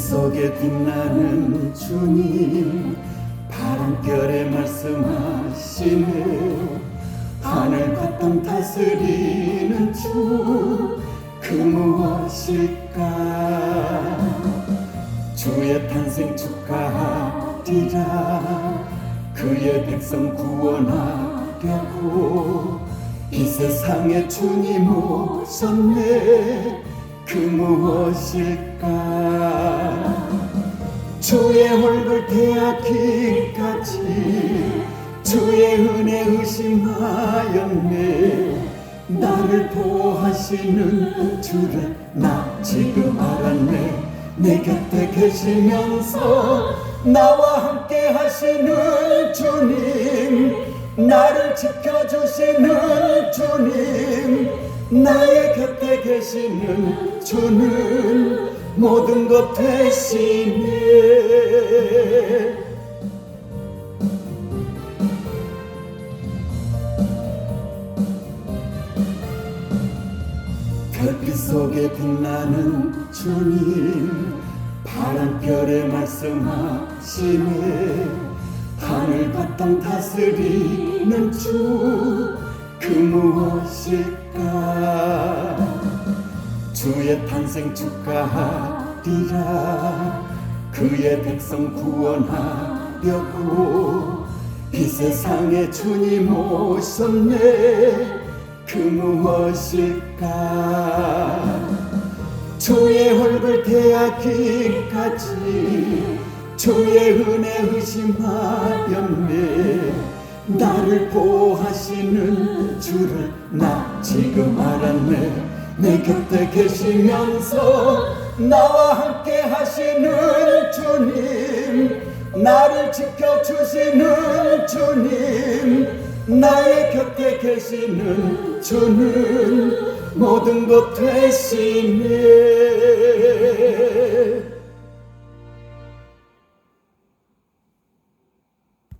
속에 빛나는 주님 바람결에 말씀하시네. 하늘과 땅 다스리는 주 그 무엇일까? 주의 탄생 축하하리라. 그의 백성 구원하려고 이 세상에 주님 오셨네. 그 무엇일까 주의 얼굴 대하기까지 주의 은혜 의심하였네. 나를 보호하시는 주를 나 지금 알았네. 내 곁에 계시면서 나와 함께 하시는 주님 나를 지켜주시는 주님 나의 곁에 계시는 주는 모든 것 대신에 별빛 속에 빛나는 주님 바람결에 말씀하시네. 하늘과 땅 다스리는 주 그 무엇일 까 주의 탄생 축하하리라. 그의 백성 구원하려고 이 세상에 주님 오셨네. 그 무엇일까? 주의 얼굴 대하기까지 주의 은혜 의심하였네. 나를 보호하시는 주를 나 지금 알았네 내 곁에 계시면서 나와 함께 하시는 주님 나를 지켜주시는 주님 나의 곁에 계시는 주는 모든 것 대신에